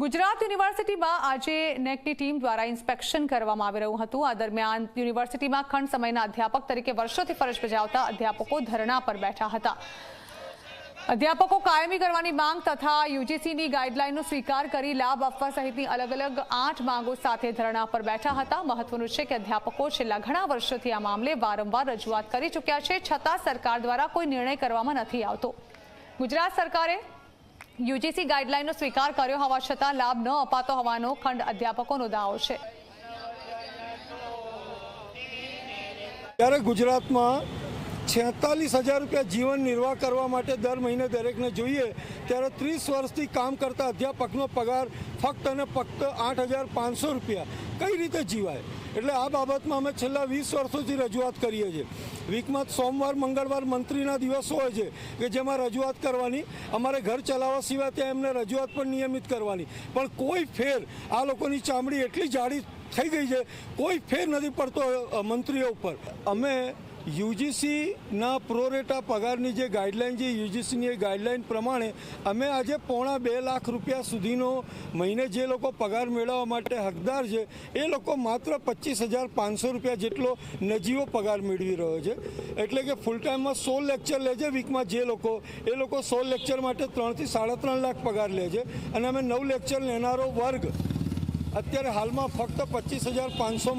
ગુજરાત યુનિવર્સિટીમાં આજે નેકની ટીમ દ્વારા ઇન્સ્પેક્શન કરવામાં આવી રહ્યું હતું. આ દરમિયાન યુનિવર્સિટીમાં ખંડ સમયના અધ્યાપક તરીકે વર્ષોથી ફરજ બજાવતા અધ્યાપકો ધરણા પર બેઠા હતા. અધ્યાપકો કાયમી કરવાની માંગ તથા યુજીસીની ગાઈડલાઈનનો સ્વીકાર કરી લાભ આપવા સહિતની અલગ અલગ આઠ માંગો સાથે ધરણા પર બેઠા હતા. મહત્વનું છે કે અધ્યાપકો છેલ્લા ઘણા વર્ષોથી આ મામલે વારંવાર રજૂઆત કરી ચૂક્યા છે, છતાં સરકાર દ્વારા કોઈ નિર્ણય કરવામાં નથી આવતો. ગુજરાત સરકારે યુજીસી ગાઈડલાઈનનો સ્વીકાર કર્યો હોવા છતાં લાભ ન અપાતો હોવાનો ખંડ અધ્યાપકોનો દાવો છે. ત્યારે ગુજરાતમાં છેતાલીસ હજાર રૂપિયા જીવન નિર્વાહ કરવા માટે દર મહિને દરેકને જોઈએ, ત્યારે ત્રીસ વર્ષથી કામ કરતા અધ્યાપકનો પગાર ફક્ત અને ફક્ત આઠ હજાર પાંચસો રૂપિયા. કઈ રીતે જીવાય? એટલે આ બાબતમાં અમે છેલ્લા વીસ વર્ષોથી રજૂઆત કરીએ છીએ. વીકમાં સોમવાર, મંગળવાર મંત્રીના દિવસો હોય છે કે જેમાં રજૂઆત કરવાની. અમારે ઘર ચલાવવા સિવાય ત્યાં એમને રજૂઆત પણ નિયમિત કરવાની. પણ કોઈ ફેર, આ લોકોની ચામડી એટલી જાડી થઈ ગઈ છે, કોઈ ફેર નથી પડતો મંત્રીઓ ઉપર. અમે યુજીસીના પ્રોરેટા પગારની જે ગાઈડલાઇન છે, યુજીસીની એ ગાઈડલાઇન પ્રમાણે અમે આજે પોણા બે લાખ રૂપિયા સુધીનો મહિને જે લોકો પગાર મેળવવા માટે હકદાર છે, એ લોકો માત્ર પચીસ હજાર પાંચસો રૂપિયા જેટલો નજીવો પગાર મેળવી રહ્યો છે. એટલે કે ફૂલ ટાઈમમાં સો લેક્ચર લે છે વીકમાં જે લોકો, એ લોકો સો લેક્ચર માટે ત્રણથી સાડા ત્રણ લાખ પગાર લે છે. અને અમે નવ લેક્ચર લેનારો વર્ગ અત્યારે હાલમાં ફક્ત પચીસ હજાર પાંચસો